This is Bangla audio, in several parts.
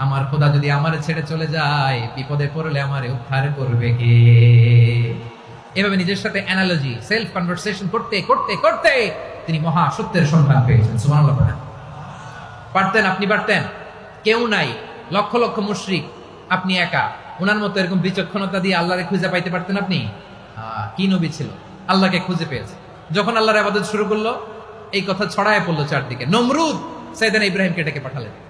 আমার খোদা যদি আমার ছেড়ে চলে যায়, বিপদে পড়লে আমার উদ্ধার করবে কে? এভাবে নিজের সাথে অ্যানালজি সেলফ কনভারসেশন করতে করতে করতে তিনি মহা সত্যের সন্ধান পেয়েছেন। বলেন। পারতেন, আপনি পারতেন। কেউ নাই। লক্ষ লক্ষ মুশরিক, আপনি একা। ওনার মতো এরকম বিচক্ষণতা দিয়ে আল্লাহরে খুঁজে পাইতে পারতেন আপনি? কি নবী ছিল? আল্লাহকে খুঁজে পেয়েছে। যখন আল্লাহর আবাদত শুরু করল, এই কথা ছড়ায় পড়ল চারদিকে। নমরুদ সাইদান ইব্রাহিমকে ডেকে পাঠালেন।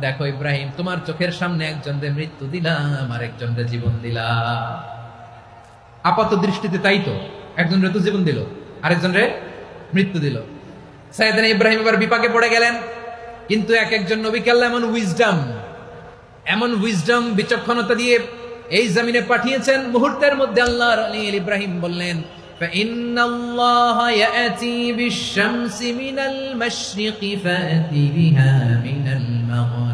দেখো ইব্রাহিম তোমার চোখের সামনে একজনদের মৃত্যু দিলাম আরেকজনদের জীবন দিলাম আপাত দৃষ্টিতে তাই তো একজন রে তো জীবন দিল আরেকজন রে মৃত্যু দিল সাইদান ইব্রাহিম এবার বিপাকে পড়ে গেলেন কিন্তু এক একজন নবীকে আল্লাহ এমন উইজডম এমন উইজডম বিচক্ষণতা দিয়ে এই জমিনে পাঠিয়েছেন মুহূর্তের মধ্যে আল্লাহ আলীল ইব্রাহিম বললেন فإن الله يأتي بالشمس من المشرق فأت بها من المغرب فبهت الذي كفر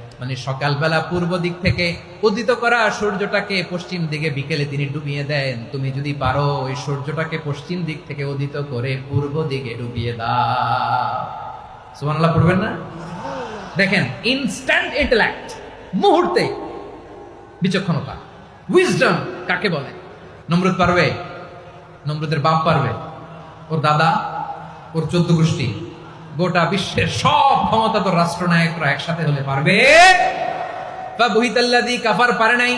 মানে সকালবেলা পূর্ব দিক থেকে উদিত করা সূর্যটাকে পশ্চিম দিকে বিকেলে তিনি ডুবিয়ে দেন। তুমি যদি পারো ওই সূর্যটাকে পশ্চিম দিক থেকে উদিত করে পূর্ব দিকে ডুবিয়ে দাও। পড়বেন না? দেখেন ইনস্ট্যান্ট ইন্টেলেক্ট মুহূর্তে বিচক্ষণতা উইজডম কাকে বলে? নমরুদ পারবে? নমরুদের বাপ পারবে? ওর দাদা? ওর চোদ্দ গোষ্ঠী? গোটা বিশ্বের সব ক্ষমতা তো রাষ্ট্রনায়করা একসাথে হলে পারবে। বা কাফার পারে নাই।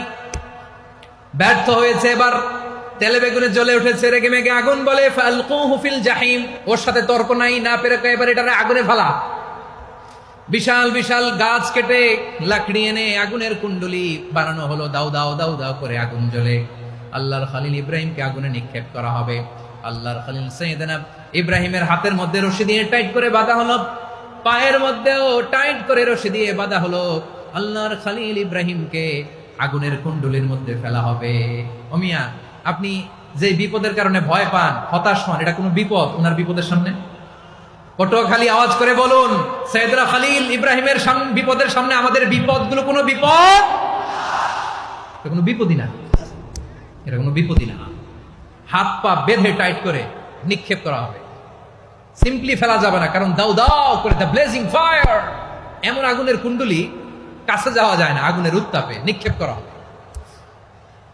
ব্যর্থ হয়েছে এবার। তেলে বেগুনে জ্বলে উঠেছে, রেগে মেগে আগুন বলে, ফালকুহু ফিল জাহিম। ওর সাথে তর্ক নাই, না এবার আগুনে ফেলা। বিশাল বিশাল গাছ কেটে লাকড়ি এনে আগুনের কুণ্ডলি বানানো হলো। দাও দাও দাও দাও করে আগুন জ্বলে। আল্লাহর খালিল ইব্রাহিমকে আগুনে নিক্ষেপ করা হবে। আল্লাহর খালিল ইব্রাহিমের হাতের মধ্যে রশি দিয়ে টাইট করে বাঁধা হলো। পায়ের মধ্যেও টাইট করে রশি দিয়ে বাঁধা হলো আল্লাহর খালিল ইব্রাহিমকে। আগুনের কুণ্ডলির মধ্যে ফেলা হবে। অমিয়া আপনি যে বিপদের কারণে ভয় পান, হতাশ হন, এটা কোনো বিপদ ওনার বিপদের সামনে? পটুয়াখালী আওয়াজ করে বলুন, সৈয়দরা খালিল ইব্রাহিমের বিপদের সামনে আমাদের বিপদগুলো কোনো বিপদ? এটা কোনো বিপদই না। এটা কোনো বিপদই না। হাত পা বেঁধে টাইট করে নিক্ষেপ করা হবে। সিম্পলি ফেলা যাবে না, কারণ দাও দাও করে দ্য ব্লেজিং ফায়ার এমন আগুনের কুণ্ডলি কাছে যাওয়া যায় না, আগুনের উত্তাপে নিক্ষেপ করা হবে।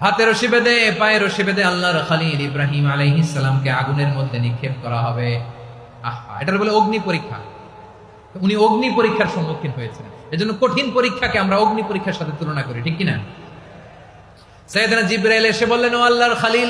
হাতে রশি বেঁধে, পায়ে রশি বেঁধে আল্লাহর খালিল ইব্রাহিম আলাইহিস সালামকে আগুনের মধ্যে নিক্ষেপ করা হবে। আহা, এটার বলে অগ্নি পরীক্ষা। উনি অগ্নি পরীক্ষার সম্মুখীন হয়েছেন এজন্য কঠিন পরীক্ষাকে আমরা অগ্নি পরীক্ষার সাথে তুলনা করি, ঠিক কিনা? সৈয়দনা জিব্রাইল এসে বললেন, ও আল্লাহর খালিল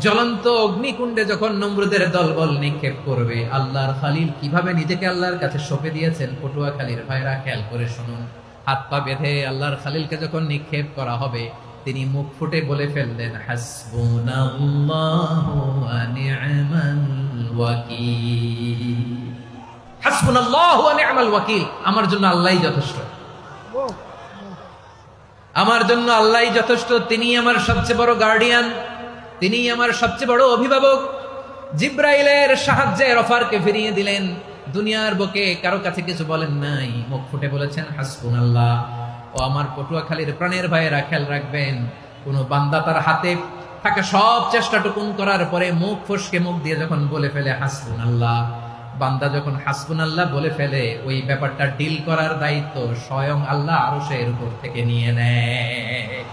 জ্বলন্ত অগ্নিকুণ্ডে যখন নমরুদের দলবল নিক্ষেপ করবে আল্লাহর খালিল কীভাবে নিজেকে আল্লাহর কাছে সঁপে দিয়েছেন? পটুয়া খালির ভাইরা খেয়াল করে শুনুন। হাত পা বেঁধে আল্লাহর খালিলকে যখন নিক্ষেপ করা হবে তিনি মুখ ফুটে বলে ফেললেন ওয়াকিল। আমার জন্য আল্লাহই যথেষ্ট। আমার জন্য আল্লাহই যথেষ্ট তিনি আমার সবচেয়ে বড় গার্ডিয়ান তিনি আমার সবচেয়ে বড় অভিভাবক। জিব্রাইলের সাহায্যে রফারকে ফিরিয়ে দিলেন। দুনিয়ার বকে কারও কাছে কিছু বলেন নাই। মুখ ফুটে বলেছেন হাসবুন আল্লাহ ও আমার পটুয়াখালীর প্রাণের ভাইয়েরা খেয়াল রাখবেন, কোন বান্দা তার হাতে থাকা সব চেষ্টাটুকুন করার পরে মুখ ফসকে মুখ দিয়ে যখন বলে ফেলে হাসবুন আল্লাহ বান্দা যখন হাসবুন আল্লাহ বলে ফেলে, ওই ব্যাপারটা ডিল করার দায়িত্ব স্বয়ং আল্লাহ আরও সে এর উপর থেকে নিয়ে নেয়।